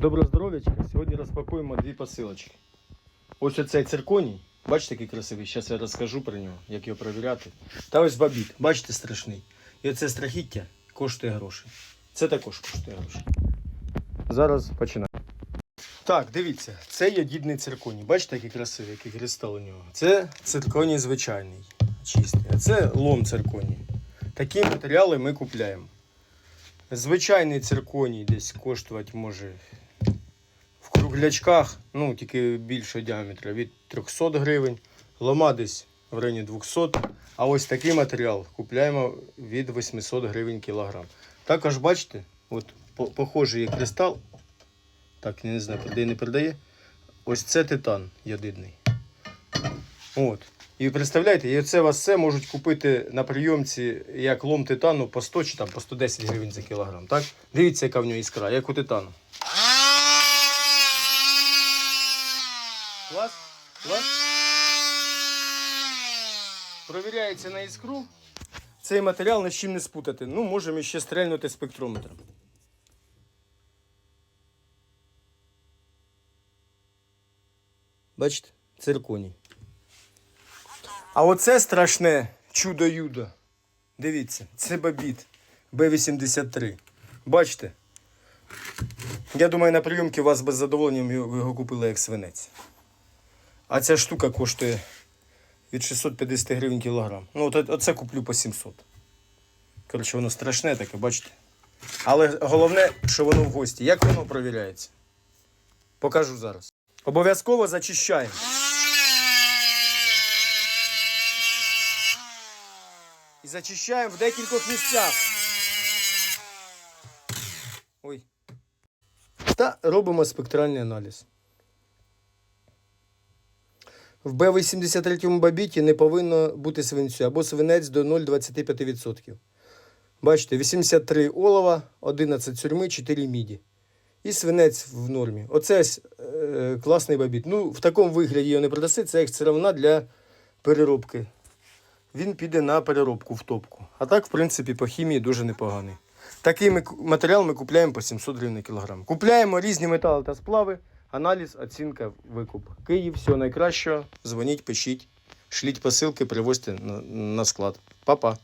Доброго здоров'ячка. Сьогодні розпакуємо дві посилочки. Ось оцей цирконій. Бачите, який красивий. Зараз я розкажу про нього, як його перевіряти. Та ось бабіт. Бачите, страшний. І оце страхіття коштує грошей. Це також коштує грошей. Зараз починаємо. Так, дивіться, це є дідний цирконій. Бачите, який красивий, який кристал у нього. Це цирконій звичайний, чистий. А це лом цирконій. Такі матеріали ми купляємо. Звичайний цирконій десь коштувати може круглячках, ну тільки більшого діаметра, від 300 гривень. Лома десь в районі 200. А ось такий матеріал купляємо від 800 гривень кілограм. Також бачите, от похожий кристал. Так, не знаю, передає, не передає. Ось це титан ядидний. От. І представляєте, і це вас все можуть купити на прийомці як лом титану по 100 чи там по 110 гривень за кілограм. Так? Дивіться, яка в нього іскра, як у титану. Клас? Клас? Провіряється на іскру. Цей матеріал ні з чим не спутати. Ну, можемо ще стрельнути спектрометром. Бачите? Цирконій. А оце страшне чудо-юдо. Дивіться, це бабіт Б-83. Бачите? Я думаю, на прийомці вас без задоволення його купили як свинець. А ця штука коштує від 650 гривень кілограм. Ну, от оце куплю по 700. Коротше, воно страшне таке, бачите? Але головне, що воно в гості. Як воно провіряється? Покажу зараз. Обов'язково зачищаємо. І зачищаємо в декількох місцях. Ой. Та робимо спектральний аналіз. В Б83 бабіті не повинно бути свинцю або свинець до 0,25%. Бачите, 83 олова, 11 сюрми, 4 міді. І свинець в нормі. Оце е, класний бабіт. Ну, в такому вигляді його не продаси, це як сировина для переробки. Він піде на переробку в топку. А так, в принципі, по хімії дуже непоганий. Такий матеріал ми купляємо по 700 гривень кілограм. Купляємо різні метали та сплави, аналіз, оцінка, викуп. Київ, всього найкращого. Дзвоніть, пишіть, шліть посилки, привозьте на склад. Па-па.